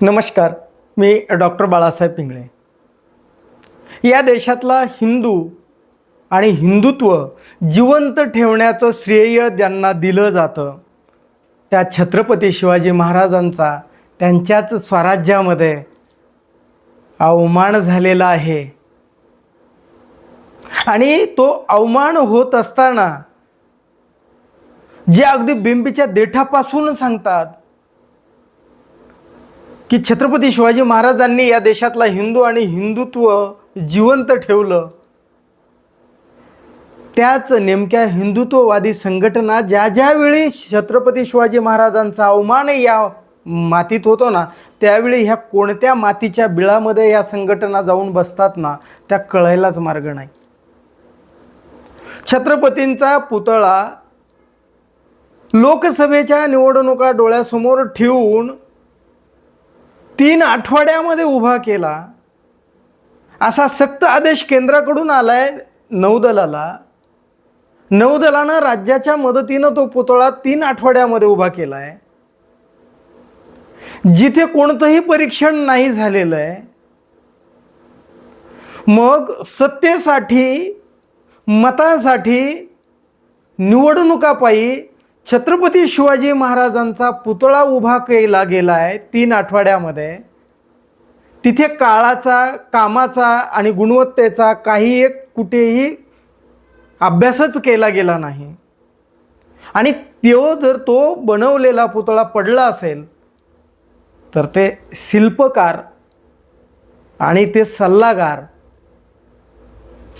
नमस्कार मी डॉक्टर बाळासाहेब पिंगळे. या देशातला हिंदू आणि हिंदुत्व जिवंत ठेवण्याचं श्रेय ज्यांना दिलं जातं. त्या छत्रपती शिवाजी महाराजांचा त्यांच्याच स्वराज्यामध्ये अवमान झालेला आहे. आणि तो अवमान होत असताना जे अगदी बिंबीच्या देठापासून सांगतात की छत्रपती शिवाजी महाराजांनी या देशातला हिंदू आणि हिंदुत्व जिवंत ठेवलं. त्याच नेमक्या हिंदुत्ववादी संघटना ज्या ज्यावेळी छत्रपती शिवाजी महाराजांचा अवमान या मातीत होतो ना त्यावेळी ह्या कोणत्या मातीच्या बिळामध्ये या संघटना जाऊन बसतात ना त्या कळायलाच मार्ग नाही. छत्रपतींचा पुतळा लोकसभेच्या निवडणुका डोळ्यासमोर ठेवून तीन आठवड्यामध्ये उभा केला. असा सक्त आदेश केंद्राकडून आलाय नौदलाला. नौदलानं राज्याच्या मदतीनं तो पुतळा तीन आठवड्यामध्ये उभा केला आहे जिथे कोणतंही परीक्षण नाही झालेलं आहे. मग सत्तेसाठी मतासाठी निवडणुकापायी छत्रपती शिवाजी महाराजांचा पुतळा उभा केला गेला आहे तीन आठवड्यामध्ये. तिथे काळाचा कामाचा आणि गुणवत्तेचा काही एक कुठेही अभ्यासच केला गेला नाही. आणि तो जर तो बनवलेला पुतळा पडला असेल तर ते शिल्पकार आणि ते सल्लागार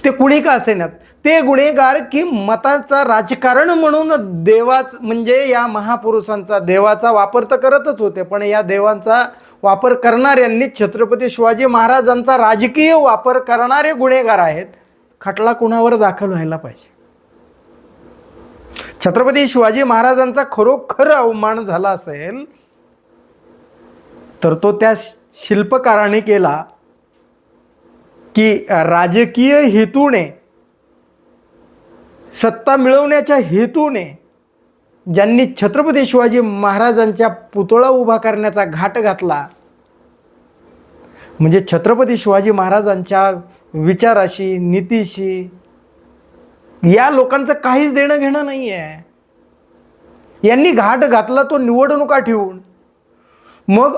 ते कुणी का असेनात? ते गुन्हेगार की मताचा राजकारण म्हणून देवाच म्हणजे या महापुरुषांचा देवाचा वापर तर करतच होते पण या देवांचा वापर करणाऱ्यांनी छत्रपती शिवाजी महाराजांचा राजकीय वापर करणारे गुन्हेगार आहेत. खटला कुणावर दाखल व्हायला पाहिजे? छत्रपती शिवाजी महाराजांचा खरोखर अवमान झाला असेल तर तो त्या शिल्पकाराने केला की राजकीय हेतूने सत्ता मिळवण्याच्या हेतूने ज्यांनी छत्रपती शिवाजी महाराजांच्या पुतळा उभा करण्याचा घाट घातला म्हणजे छत्रपती शिवाजी महाराजांच्या विचाराशी नीतीशी या लोकांचं काहीच देणं घेणं नाही आहे यांनी घाट घातला तो निवडणुका ठेवून. मग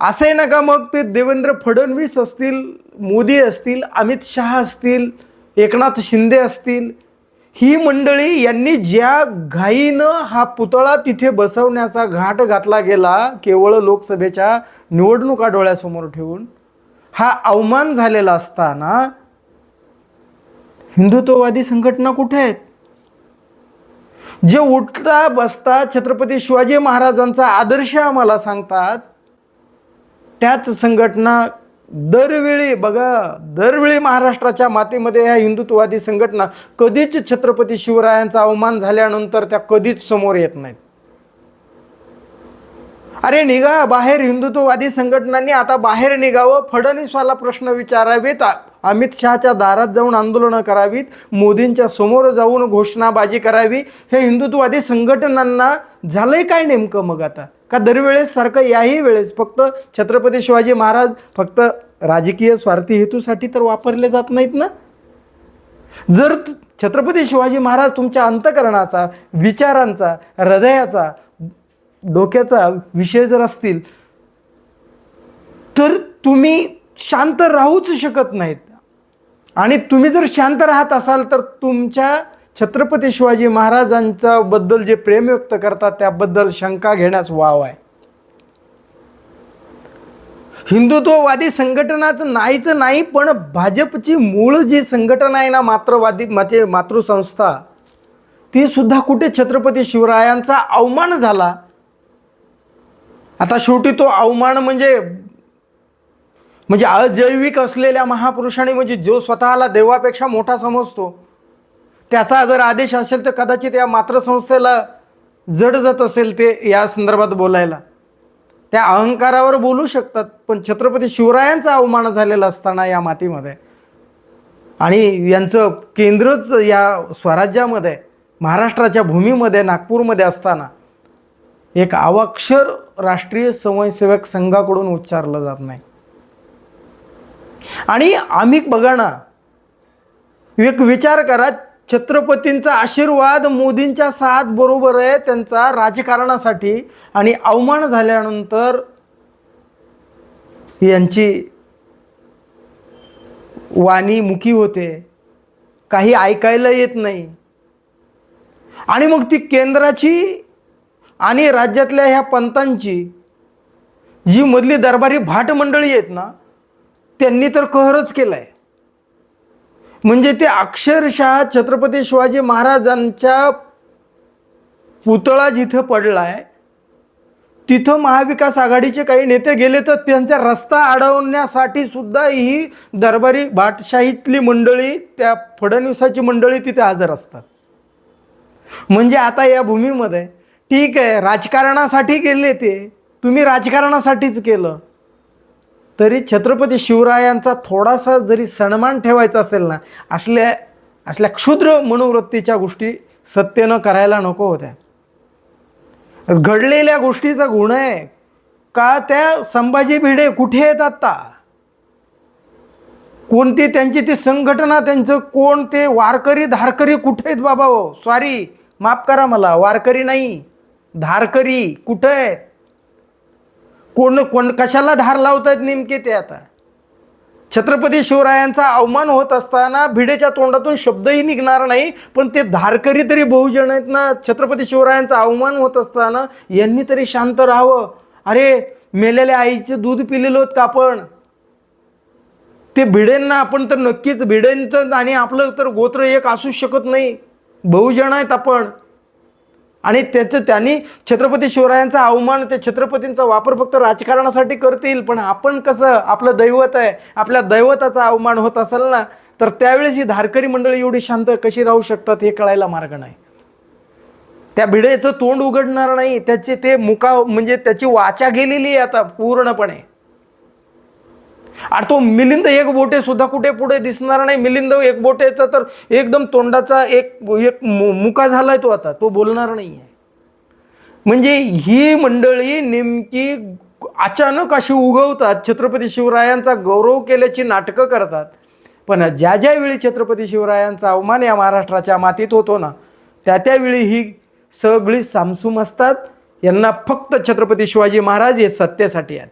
असे का मग ते देवेंद्र फडणवीस असतील मोदी असतील अमित शहा असतील एकनाथ शिंदे असतील ही मंडळी यांनी ज्या घाईनं हा पुतळा तिथे बसवण्याचा घाट घातला गेला केवळ लोकसभेच्या निवडणुका डोळ्यासमोर ठेवून हा अवमान झालेला असताना हिंदुत्ववादी संघटना कुठे आहेत? जे उठता बसता छत्रपती शिवाजी महाराजांचा आदर्श आम्हाला सांगतात त्याच संघटना दरवेळी बघा दरवेळी महाराष्ट्राच्या मातेमध्ये ह्या हिंदुत्ववादी संघटना कधीच छत्रपती शिवरायांचा अवमान झाल्यानंतर त्या कधीच समोर येत नाहीत. अरे निघा बाहेर हिंदुत्ववादी संघटनांनी आता बाहेर निघावं फडणवीसवाला प्रश्न विचारावेत. अमित शहाच्या दारात जाऊन आंदोलनं करावीत मोदींच्या समोर जाऊन घोषणाबाजी करावी. हे हिंदुत्ववादी संघटनांना झालंय काय नेमकं मग आता? का दरवेळेस सारखं याही वेळेस? फक्त छत्रपती शिवाजी महाराज फक्त राजकीय स्वार्थी हेतूसाठी तर वापरले जात नाहीत ना? जर छत्रपती शिवाजी महाराज तुमच्या अंतकरणाचा विचारांचा हृदयाचा डोक्याचा विषय जर असतील तर तुम्ही शांत राहूच शकत नाहीत. आणि तुम्ही जर शांत राहत असाल तर तुमच्या छत्रपती शिवाजी महाराजांचा बद्दल जे प्रेम व्यक्त करतात त्याबद्दल शंका घेण्यास वाव आहे. हिंदुत्ववादी संघटनाचं नाहीचं नाही पण भाजपची मूळ जी संघटना आहे ना मात्रवादी म्हणजे मातृसंस्था ती सुद्धा कुठे छत्रपती शिवरायांचा अवमान झाला? आता शेवटी तो अवमान म्हणजे म्हणजे अजैविक असलेल्या महापुरुषाने म्हणजे जो स्वतःला देवापेक्षा मोठा समजतो त्याचा जर आदेश असेल तर कदाचित या मातृसंस्थेला जड जात असेल ते या संदर्भात बोलायला. त्या अहंकारावर बोलू शकतात पण छत्रपती शिवरायांचा अवमान झालेला असताना या मातीमध्ये. आणि यांचं केंद्रच या स्वराज्यामध्ये महाराष्ट्राच्या भूमीमध्ये नागपूरमध्ये असताना एक अवाक्षर राष्ट्रीय स्वयंसेवक संघाकडून उच्चारलं जात नाही. आणि आम्ही बघा ना एक विचार करा छत्रपतींचा आशीर्वाद मोदींच्या साथ बरोबर आहे त्यांचा राजकारणासाठी. आणि अवमान झाल्यानंतर यांची वाणी मुखी होते. काही ऐकायला येत नाही. आणि मग ती केंद्राची आणि राज्यातल्या ह्या पंतांची जी मधली दरबारी भाट मंडळी आहेत ना त्यांनी तर कहरच केलाय. म्हणजे ते अक्षरशः छत्रपती शिवाजी महाराजांच्या पुतळा जिथं पडला आहे तिथं महाविकास आघाडीचे काही नेते गेले तर त्यांचा रस्ता अडवण्यासाठी सुद्धा ही दरबारी भाटशाहीतली मंडळी त्या फडणवीसाची मंडळी तिथे हजर असतात. म्हणजे आता या भूमीमध्ये ठीक आहे राजकारणासाठी गेले ते तुम्ही राजकारणासाठीच केलं. तरी छत्रपती शिवरायांचा थोडासा जरी सन्मान ठेवायचा असेल ना असल्या असल्या क्षुद्र मनोवृत्तीच्या गोष्टी सत्येनं करायला नको होत्या. घडलेल्या गोष्टीचा गुण आहे का त्या संभाजी भिडे कुठे आहेत आत्ता? कोणती त्यांची ती संघटना त्यांचं कोण ते वारकरी धारकरी कुठे आहेत बाबा हो? सॉरी माफ करा मला वारकरी नाही धारकरी कुठं आहेत? कोण कोण कशाला धार लावतायत नेमके ते आता? छत्रपती शिवरायांचा अवमान होत असताना भिडेच्या तोंडातून शब्दही निघणार नाही पण ते धारकरी तरी बहुजन आहेत ना. छत्रपती शिवरायांचा अवमान होत असताना यांनी तरी शांत राहावं. अरे मेलेल्या आईचं दूध पिलेलो होत का आपण? ते भिडेंना आपण तर नक्कीच भिडेंचं आणि आपलं तर गोत्र एक असूच शकत नाही. बहुजन आहेत आपण. आणि त्याचं त्यांनी छत्रपती शिवरायांचा अवमान ते छत्रपतींचा वापर फक्त राजकारणासाठी करतील पण आपण कसं आपलं दैवत आहे आपल्या दैवताचा अवमान होत असेल ना तर त्यावेळेस ही धारकरी मंडळी एवढी शांत कशी राहू शकतात हे कळायला मार्ग नाही. त्या भिडेचं तोंड उघडणार नाही त्याचे ते मुका म्हणजे त्याची वाचा गेलेली आहे आता पूर्णपणे. आणि तो मिलिंद एक बोटे सुद्धा कुठे पुढे दिसणार नाही. मिलिंद एक बोटेचा तर एकदम तोंडाचा एक एक मु- मुका झालाय तो आता. तो बोलणार नाही आहे म्हणजे ही मंडळी नेमकी अचानक अशी उगवतात छत्रपती शिवरायांचा गौरव केल्याची नाटकं करतात. पण ज्या ज्या वेळी छत्रपती शिवरायांचा अवमान या महाराष्ट्राच्या मातीत होतो ना त्या त्यावेळी ही सगळी सामसूम असतात. यांना फक्त छत्रपती शिवाजी महाराज हे सत्तेसाठी आहेत.